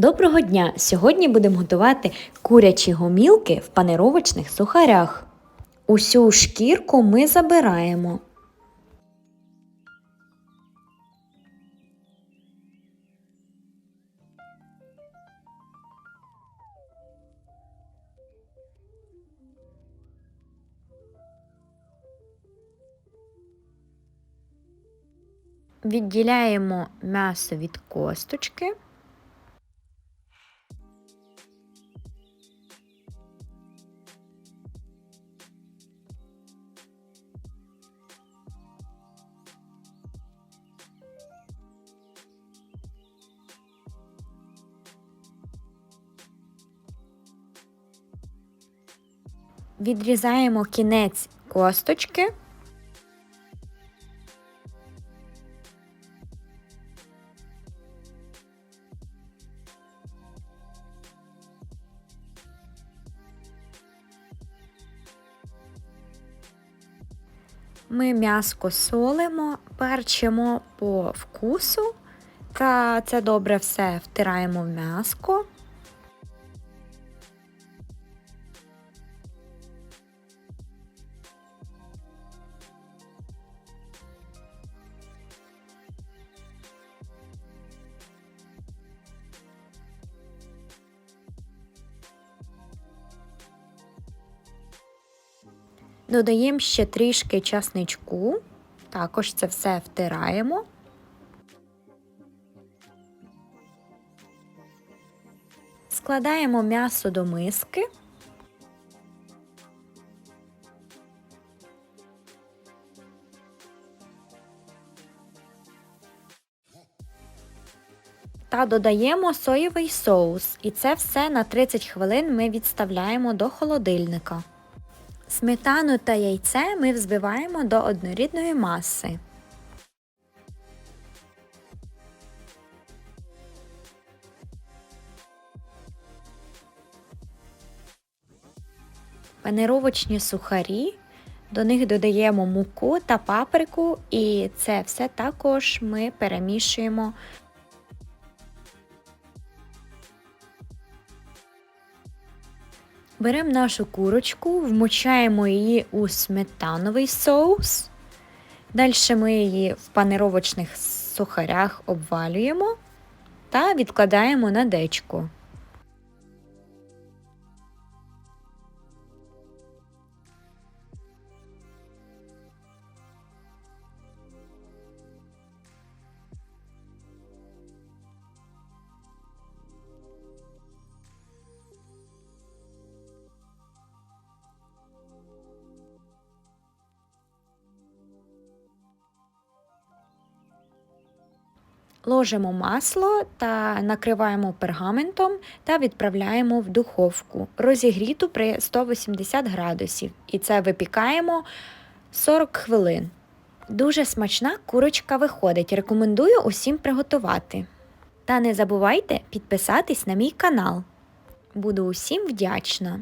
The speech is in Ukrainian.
Доброго дня! Сьогодні будемо готувати курячі гомілки в панировочних сухарях. Усю шкірку ми забираємо. Відділяємо м'ясо від косточки. Відрізаємо кінець косточки. Ми м'яско солимо, перчимо по вкусу та це добре все втираємо в м'яско. Додаємо ще трішки часничку, також це все втираємо. Складаємо м'ясо до миски. Та додаємо соєвий соус, і це все на 30 хвилин ми відставляємо до холодильника. Сметану та яйце ми взбиваємо до однорідної маси. Панировочні сухарі, до них додаємо муку та паприку, і це все також ми перемішуємо. Беремо нашу курочку, вмочаємо її у сметановий соус. Далі ми її в панировочних сухарях обвалюємо та відкладаємо на дечку. Ложимо масло та накриваємо пергаментом та відправляємо в духовку, розігріту при 180 градусів. І це випікаємо 40 хвилин. Дуже смачна курочка виходить. Рекомендую усім приготувати. Та не забувайте підписатись на мій канал. Буду усім вдячна!